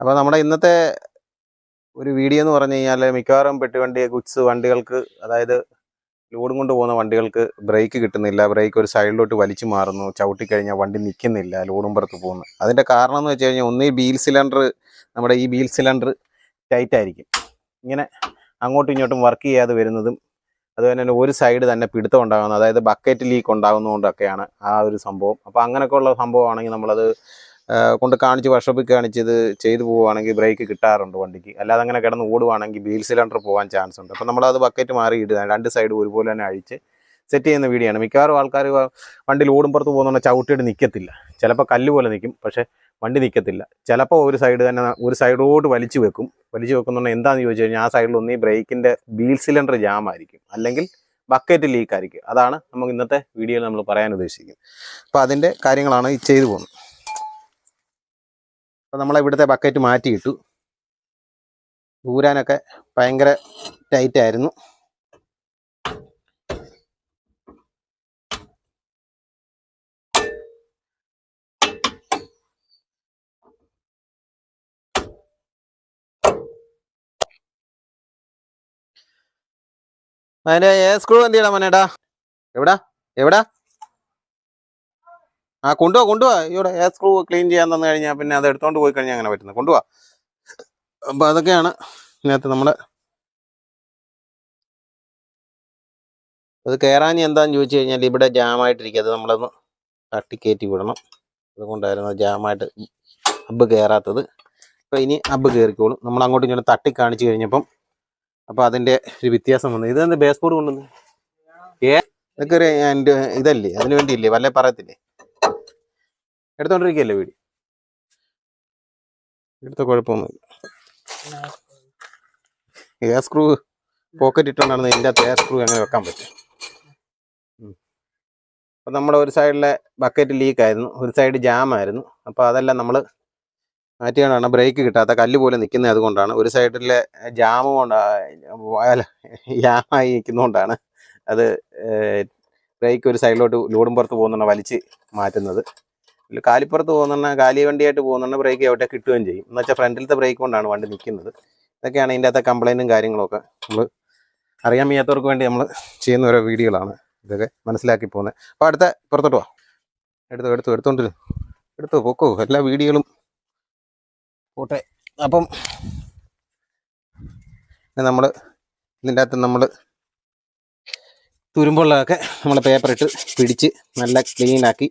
അപ്പോൾ നമ്മുടെ ഇന്നത്തെ ഒരു വീഡിയോ എന്ന് പറഞ്ഞു കഴിഞ്ഞാൽ മിക്കവാറും പെട്ടുവണ്ടി ഗുഡ്സ് വണ്ടികൾക്ക് അതായത് ലോഡും കൊണ്ട് പോകുന്ന വണ്ടികൾക്ക് ബ്രേക്ക് കിട്ടുന്നില്ല. ബ്രേക്ക് ഒരു സൈഡിലോട്ട് വലിച്ചു മാറുന്നു. ചവിട്ടിക്കഴിഞ്ഞാൽ വണ്ടി നിൽക്കുന്നില്ല ലോഡും പുറത്ത് പോകുന്നു. അതിന്റെ കാരണം എന്ന് വെച്ച് കഴിഞ്ഞാൽ ഒന്ന് ബീൽ സിലിണ്ടർ നമ്മുടെ ഈ ബീൽ സിലിണ്ടർ ടൈറ്റ് ആയിരിക്കും. ഇങ്ങനെ അങ്ങോട്ടും ഇങ്ങോട്ടും വർക്ക് ചെയ്യാതെ വരുന്നതും അതുപോലെ തന്നെ ഒരു സൈഡ് തന്നെ പിടുത്തം ഉണ്ടാകുന്നത് അതായത് ബക്കറ്റ് ലീക്ക് ഉണ്ടാകുന്നതുകൊണ്ടൊക്കെയാണ് ആ ഒരു സംഭവം. അപ്പോൾ അങ്ങനെയൊക്കെ ഉള്ള സംഭവമാണെങ്കിൽ നമ്മളത് കൊണ്ട് കാണിച്ച് വർഷോപ്പിൽ കാണിച്ച് ഇത് ചെയ്തു പോവുകയാണെങ്കിൽ ബ്രേക്ക് കിട്ടാറുണ്ട് വണ്ടിക്ക്. അല്ലാതെ അങ്ങനെ കിടന്ന് ഓടുവാണെങ്കിൽ വീൽ സിലിണ്ടർ പോകാൻ ചാൻസ് ഉണ്ട്. അപ്പോൾ നമ്മളത് ബക്കറ്റ് മാറി ഇടുക രണ്ട് സൈഡ് ഒരുപോലെ തന്നെ അഴിച്ച് സെറ്റ് ചെയ്യുന്ന വീഡിയോ ആണ്. മിക്കവാറും ആൾക്കാർ വണ്ടിയിൽ ഓടുമ്പുറത്ത് പുറത്ത് പോകുന്ന ചവിട്ടിയിട്ട് നിൽക്കത്തില്ല ചിലപ്പോൾ കല്ല് പോലെ നിൽക്കും പക്ഷേ വണ്ടി നിൽക്കത്തില്ല ചിലപ്പോൾ ഒരു സൈഡ് തന്നെ ഒരു സൈഡോട്ട് വലിച്ചു വെക്കും. വലിച്ചു വെക്കുന്നുണ്ടെങ്കിൽ എന്താണെന്ന് ചോദിച്ചു കഴിഞ്ഞാൽ ആ സൈഡിൽ ഈ ബ്രേക്കിന്റെ വീൽ സിലിണ്ടർ ജാം ആയിരിക്കും. അല്ലെങ്കിൽ ബക്കറ്റ് ലീക്ക് ആയിരിക്കും. അതാണ് നമുക്ക് ഇന്നത്തെ വീഡിയോയിൽ നമ്മൾ പറയാൻ ഉദ്ദേശിക്കുന്നത്. അപ്പോൾ അതിന്റെ കാര്യങ്ങളാണ് ഈ ചെയ്തു പോകുന്നത്. അപ്പോൾ നമ്മൾ ഇവിടുത്തെ ബക്കറ്റ് മാറ്റിയിട്ടു. ഊരാനൊക്കെ ഭയങ്കര ടൈറ്റ് ആയിരുന്നു. അതിന്റെ ഏ സ്ക്രൂ എന്ത് ചെയ്യണം മനേടാ എവിടാ? എവിടാ? ആ കൊണ്ടുപോവാ കൊണ്ടുപോവാ ഇവിടെ എയർ സ്ക്രൂ ക്ലീൻ ചെയ്യാൻ തന്നു കഴിഞ്ഞാൽ പിന്നെ അത് എടുത്തോണ്ട് പോയി കഴിഞ്ഞാൽ അങ്ങനെ പറ്റുന്നത്. കൊണ്ടുപോവാ അപ്പൊ അതൊക്കെയാണ് ഇതിനകത്ത് നമ്മൾ അത് കയറാൻ എന്താന്ന് ചോദിച്ചു കഴിഞ്ഞാൽ ഇവിടെ ജാമായിട്ടിരിക്കും അത് നമ്മളൊന്ന് തട്ടിക്കയറ്റി വിടണം. അതുകൊണ്ടായിരുന്നു ജാമായിട്ട് അബ്ബ് കയറാത്തത് അപ്പൊ ഇനി അബ്ബ് കയറിക്കോളും നമ്മൾ അങ്ങോട്ടും ഇങ്ങോട്ടും തട്ടി കാണിച്ചു കഴിഞ്ഞപ്പം അപ്പോൾ അതിന്റെ ഒരു വ്യത്യാസം വന്നു. ഇതെന്ത് ബേസ് ബോർഡ് കൊണ്ടുവന്ന്? ഏ? ഇതൊക്കെ ഒരു എന്റെ ഇതല്ലേ? അതിന് വേണ്ടിയില്ലേ? വല്ല പറയത്തില്ലേ? എടുത്തോണ്ടിരിക്കല്ലേ വീട്? എടുത്ത കുഴപ്പമൊന്നുമില്ല. എയർ സ്ക്രൂ പോക്കറ്റ് ഇട്ടുകൊണ്ടാണ് ഇതിന്റെ അകത്ത് എയർ സ്ക്രൂ അങ്ങനെ വെക്കാൻ പറ്റും. അപ്പം നമ്മുടെ ഒരു സൈഡിലെ ബക്കറ്റ് ലീക്ക് ആയിരുന്നു ഒരു സൈഡ് ജാം ആയിരുന്നു അപ്പോൾ അതെല്ലാം നമ്മൾ മാറ്റിയാണ് ബ്രേക്ക് കിട്ടാത്ത കല്ല് പോലെ നിൽക്കുന്നത് അതുകൊണ്ടാണ്. ഒരു സൈഡിലെ ജാമ് കൊണ്ട് ജാമായി നിൽക്കുന്നതുകൊണ്ടാണ് അത് ബ്രേക്ക് ഒരു സൈഡിലോട്ട് ലോഡും പുറത്ത് പോകുന്നുണ്ട് വലിച്ച് മാറ്റുന്നത്. കാലിപ്പുറത്ത് പോകുന്ന കാലി വണ്ടിയായിട്ട് പോകുന്ന ബ്രേക്ക് എവിടെ കിട്ടുകയും ചെയ്യും. എന്ന് വെച്ചാൽ ഫ്രണ്ടിലത്തെ ബ്രേക്ക് കൊണ്ടാണ് വണ്ടി നിൽക്കുന്നത് ഇതൊക്കെയാണ് ഇതിന്റെ അകത്തെ കംപ്ലൈന്റും കാര്യങ്ങളൊക്കെ നമ്മൾ അറിയാൻ വയ്യാത്തവർക്ക് വേണ്ടി നമ്മൾ ചെയ്യുന്ന ഓരോ വീഡിയോകളാണ് ഇതൊക്കെ മനസ്സിലാക്കി പോകുന്നത്. അപ്പോൾ അടുത്ത പുറത്തോട്ട് വാ. എടുത്തു എടുത്തു എടുത്തോണ്ടിരുന്നു. എടുത്തു പൊക്കോ എല്ലാ വീഡിയോകളും പോട്ടെ. അപ്പം നമ്മൾ ഇതിന്റെ അകത്ത് നമ്മൾ തുരുമ്പുള്ളതൊക്കെ നമ്മൾ പേപ്പർ ഇട്ട് പിടിച്ച് നല്ല ക്ലീൻ ആക്കി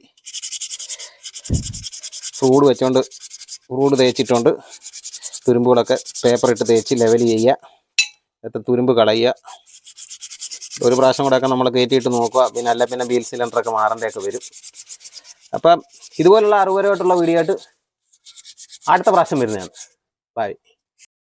റൂഡ് വെച്ചോണ്ട് റൂഡ് തേച്ചിട്ടുണ്ട് തുരുമ്പുകളൊക്കെ പേപ്പർ ഇട്ട് തേച്ച് ലെവൽ ചെയ്യുക. എന്നിട്ട് തുരുമ്പ് കളയുക. ഒരു പ്രാവശ്യം കൂടെ ഒക്കെ നമ്മൾ കയറ്റിയിട്ട് നോക്കുക. പിന്നെ അല്ല പിന്നെ ബീൽ സിലിണ്ടറൊക്കെ മാറേണ്ടതൊക്കെ വരും. അപ്പം ഇതുപോലുള്ള അറിവരമായിട്ടുള്ള വീഡിയോ ആയിട്ട് അടുത്ത പ്രാവശ്യം വരുന്നതാണ്. ബൈ